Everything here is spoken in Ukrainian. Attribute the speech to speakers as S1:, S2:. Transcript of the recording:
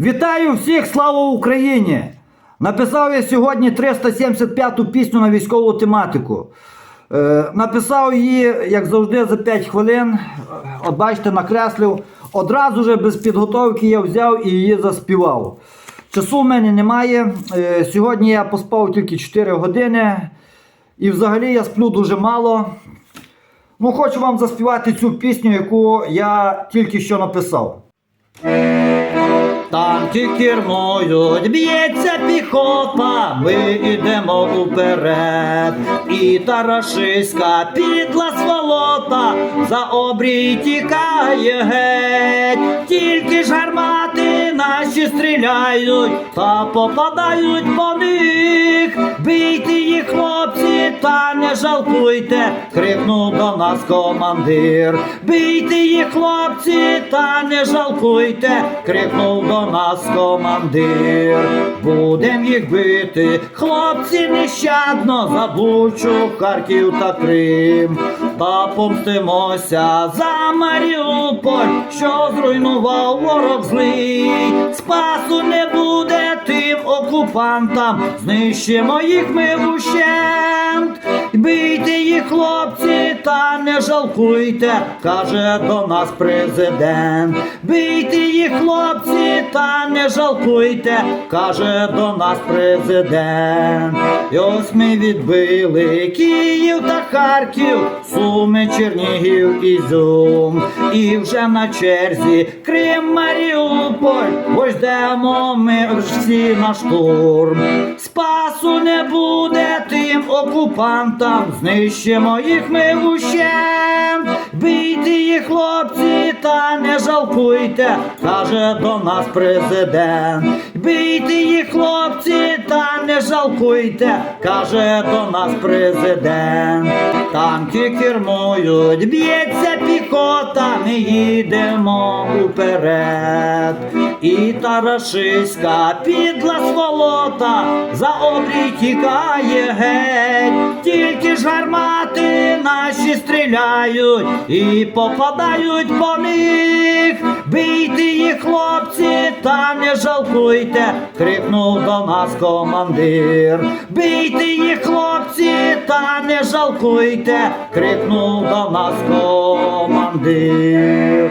S1: Вітаю всіх, слава Україні! Написав я сьогодні 375-ту пісню на військову тематику. Е, написав її, як завжди, за 5 хвилин. Е, От бачите, накреслив. Одразу же без підготовки я взяв і її заспівав. Часу в мене немає. Е, сьогодні я поспав тільки 4 години. І взагалі я сплю дуже мало. Ну, хочу вам заспівати цю пісню, яку я тільки що написав. Танки кермують, б'ється піхота, ми йдемо уперед. І тарашиська підла сволота за обрій тікає геть. Тільки ж гармати наші стріляють та попадають по них. Бийте їх, хлопці, та не жалкуйте, крикнув до нас командир. Бийте їх, хлопці, та не жалкуйте, крикнув до нас командир. Будем їх бити, хлопці нещадно за Бучу, Харків та Крим. Та помстимося за Маріуполь, що зруйнував ворог злий. Спасу не буде тим окупантам, знищимо їх ми вщент. Бийте їх, хлопці, та не жалкуйте, каже до нас президент. Бийте їх, хлопці, та не жалкуйте, каже до нас президент. І ось ми відбили Київ та Харків, Суми, Чернігів, Ізюм. І вже на черзі Крим, Маріуполь, ось йдемо ми всі на штурм. Спасу не буде тим окупантам, знищимо їх ми вщент. Бийте їх, хлопці, та не жалкуйте, каже до нас президент. Бийте їх, хлопці, та не жалкуйте, каже до нас президент. Танки кермують, б'ється піхота, ми їдемо уперед. І тарашиська підла сволота за обрій тікає геть. Тільки ж гармати наші стріляють і попадають по них. Бийте їх, хлопці, та не жалкуйте, крикнув до нас командир. Бийте їх, хлопці, та не жалкуйте, крикнув до нас командир.